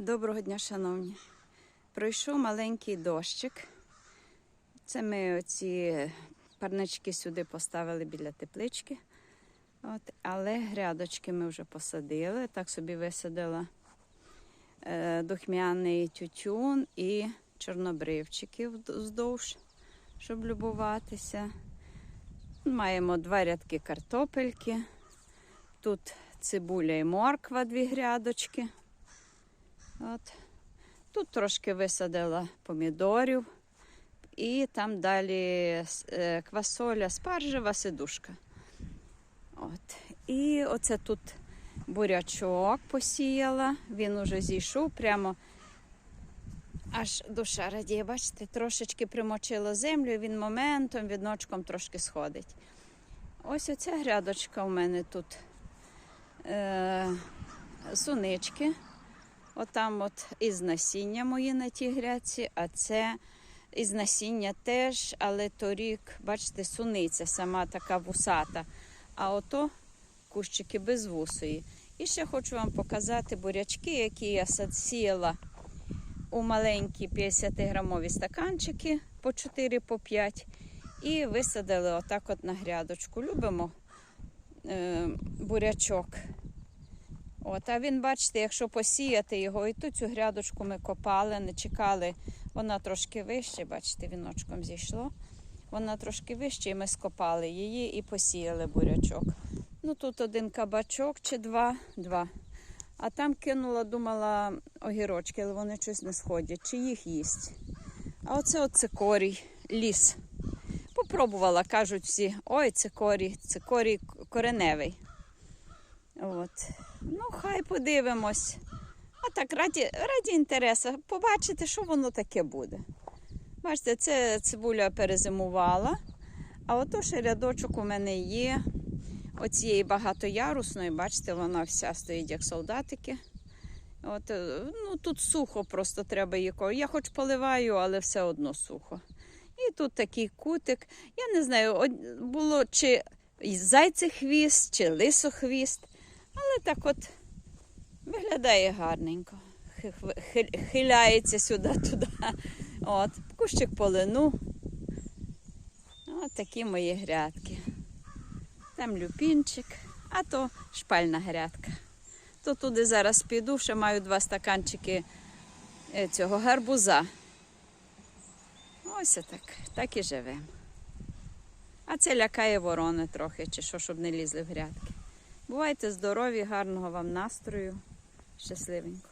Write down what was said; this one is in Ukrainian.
Доброго дня, шановні. Пройшов маленький дощик. Це ми оці парнички сюди поставили біля теплички. От, але грядочки ми вже посадили. Так собі висадила е, духмяний тютюн і чорнобривчики вд- вздовж, щоб любуватися. Маємо два рядки картопельки. Тут цибуля і морква, дві грядочки. От. Тут трошки висадила помідорів. І там далі е, квасоля, спаржева сидушка. От. І оце тут бурячок посіяла. Він уже зійшов прямо аж душа радіє. Бачите, трошечки примочило землю, він моментом, відночком трошки сходить. Ось оця грядочка у мене тут е, сунички. Отам от із насіння мої на тій грядці, а це із насіння теж, але торік, бачите, суниця сама така вусата. А ото кущики без вусої. І ще хочу вам показати бурячки, які я сіяла у маленькі 50-грамові стаканчики по 4 по 5 і висадили отак от на грядочку. Любимо е, бурячок. От, а він, бачите, якщо посіяти його, і ту цю грядочку ми копали, не чекали. Вона трошки вище, бачите, віночком зійшло. Вона трошки вище, і ми скопали її і посіяли бурячок. Ну тут один кабачок чи два, два. А там кинула, думала, огірочки, але вони щось не сходять, чи їх їсть. А оце от цикорій, ліс. Попробувала, кажуть всі, ой, цикорій, цикорій кореневий. От. Ну, хай подивимось. А так, раді, раді інтересу, побачити, що воно таке буде. Бачите, це цибуля перезимувала, а ото ще рядочок у мене є. Оцієї багатоярусної, бачите, вона вся стоїть як солдатики. От, е, ну, тут сухо просто треба її. Я хоч поливаю, але все одно сухо. І тут такий кутик. Я не знаю, було чи зайцехвіст, чи лисохвіст. Але так от виглядає гарненько. Хи- хи- Хиляється сюди-туди. От, кущик полину. От такі мої грядки. Там люпінчик, а то шпальна грядка. То туди зараз піду, ще маю два стаканчики е, цього гарбуза. Ось так, так і живемо. А це лякає ворони трохи, чи що, щоб не лізли в грядки. Бувайте здорові, гарного вам настрою. Щасливенько.